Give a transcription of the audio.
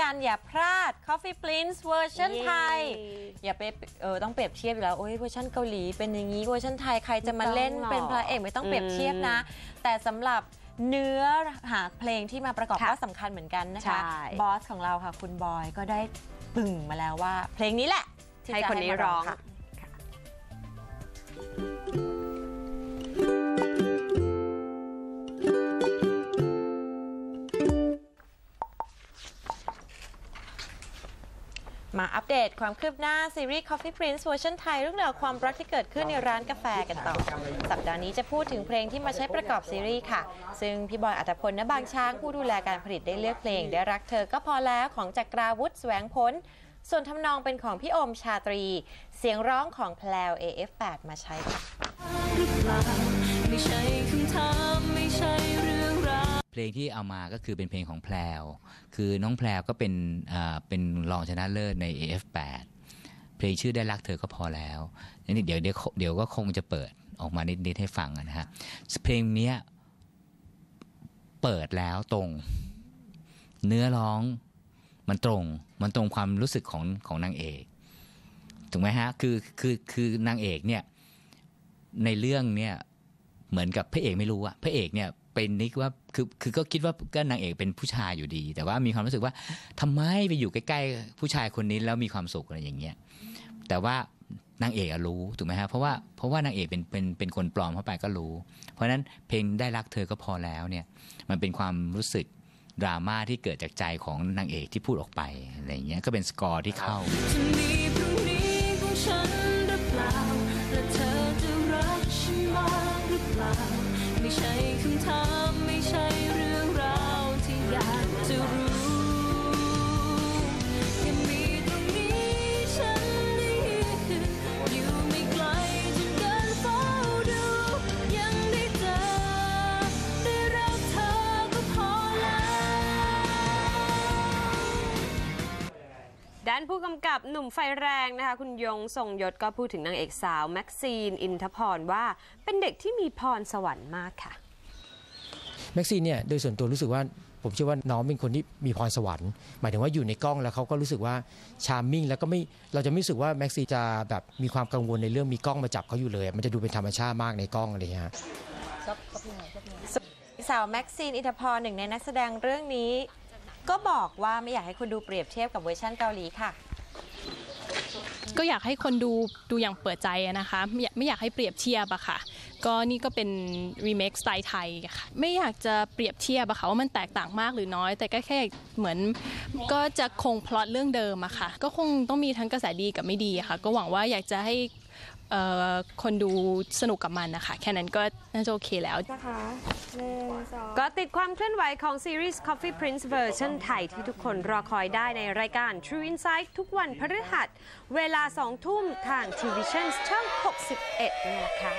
การอย่าพลาด Coffee Prince เวอร์ชันไทยเย้อย่าไปเออต้องเปรียบเทียบอยู่แล้วโอ้ยเวอร์ชันเกาหลีเป็นอย่างนี้เวอร์ชันไทยใครจะมาเล่นไม่ต้องหรอกเป็นพระเอกไม่ต้องเปรียบเทียบนะ แต่สำหรับเนื้อหาเพลงที่มาประกอบค่ะก็สำคัญเหมือนกันนะคะใช่บอสของเราค่ะคุณบอยก็ได้ปึ่งมาแล้วว่า เพลงนี้แหละที่ให้จะคนนี้มาร้องค่ะ มาอัปเดตความคืบหน้าซีรีส์ Coffee Prince เวอร์ชันไทยเรื่องราวความรักที่เกิดขึ้นในร้านกาแฟกันต่อ สัปดาห์นี้จะพูดถึงเพลงที่มาใช้ประกอบซีรีส์ค่ะ ซึ่งพี่บอยอัตพลณบางช้างผู้ดูแลการผลิตได้เลือกเพลง ได้รักเธอก็พอแล้วของจักราวุฒิแสวงพ้นส่วนทำนองเป็นของพี่อมชาตรี เสียงร้องของแพลว AF8 มาใช้ค่ะ เพลงที่เอามาก็คือเป็นเพลงของแพรวคือน้องแพรวก็เป็นอ่าเป็นรองชนะเลิศใน AF8 เพลงชื่อได้รักเธอก็พอแล้วนี่เดี๋ยวเดี๋ยวก็คงจะเปิดออกมานิดๆให้ฟังนะฮะเพลงนี้เปิดแล้วตรง เนื้อร้องมันตรง มันตรงความรู้สึกของของนางเอกถูกไหมฮะคือคือคือนางเอกเนี่ยในเรื่องเนี่ยเหมือนกับพระเอกไม่รู้อะพระเอกเนี่ย เป็นนิกว่าคือคือก็คิดว่าก็นางเอกเป็นผู้ชายอยู่ดี แต่ว่ามีความรู้สึกว่าทำไมไปอยู่ใกล้ๆผู้ชายคนนี้แล้วมีความสุขอะไรอย่างเงี้ยแต่ว่านางเอกรู้ถูกไหมฮะเพราะว่าเพราะว่านางเอกเป็นเป็นเป็นคนปลอมเข้าไปก็รู้ เพราะฉะนั้นเพลงได้รักเธอก็พอแล้วเนี่ยมันเป็นความรู้สึกดราม่าที่เกิดจากใจของนางเอกที่พูดออกไปอะไรอย่างเงี้ยก็เป็นสกอร์ที่เข้าจะมีพรุ่งนี้ของฉันหรือเปล่าและเธอจะรักฉันมากหรือเปล่า ไม่ใช่คำถามไม่ใช่เรื่องราวที่อยากจะรู้ ด้านผู้กำกับหนุ่มไฟแรงนะคะคุณยงทรงยศก็พูดถึงนางเอกสาวแม็กซีน อินทพรว่าเป็นเด็กที่มีพรสวรรค์มากค่ะ แม็กซีนเนี่ยโดยส่วนตัวรู้สึกว่าผมเชื่อว่าน้องเป็นคนที่มีพรสวรรค์ หมายถึงว่าอยู่ในกล้องแล้วเขาก็รู้สึกว่าชาร์มมิ่งแล้วก็ไม่เราจะไม่รู้สึกว่าแม็กซีจะแบบมีความกังวลในเรื่องมีกล้องมาจับเขาอยู่เลย มันจะดูเป็นธรรมชาติมากในกล้องอะไรอย่างเงี้ยฮะสาวแม็กซีนอินทพรหนึ่งในนักแสดงเรื่องนี้ ก็บอกว่าไม่อยากให้คุณดูเปรียบเทียบกับเวอร์ชันเกาหลีค่ะ ก็อยากให้คนดูดูอย่างเปิดใจอะนะคะไม่อยากไม่อยากให้เปรียบเทียบอะค่ะ ก็นี่ก็เป็นรีเมคสไตล์ไทยค่ะไม่อยากจะเปรียบเทียบอะค่ะว่ามันแตกต่างมากหรือน้อย แต่ก็แค่เหมือนก็จะคงพล็อตเรื่องเดิมอะค่ะ ก็คงต้องมีทั้งกระแสดีกับไม่ดีอะค่ะ ก็หวังว่าอยากจะให้ คนดูสนุกกับมันนะคะ แค่นั้นก็น่าจะโอเคแล้วก็ติดความเคลื่อนไหวของซีรีส์ Coffee Prince เวอร์ชันไทยที่ทุกคนรอคอยได้ในรายการ True Insight ทุกวันพฤหัส เวลา 2 ทุ่มทาง t v i s i o n ช่อง 61นี่แหละค่ะ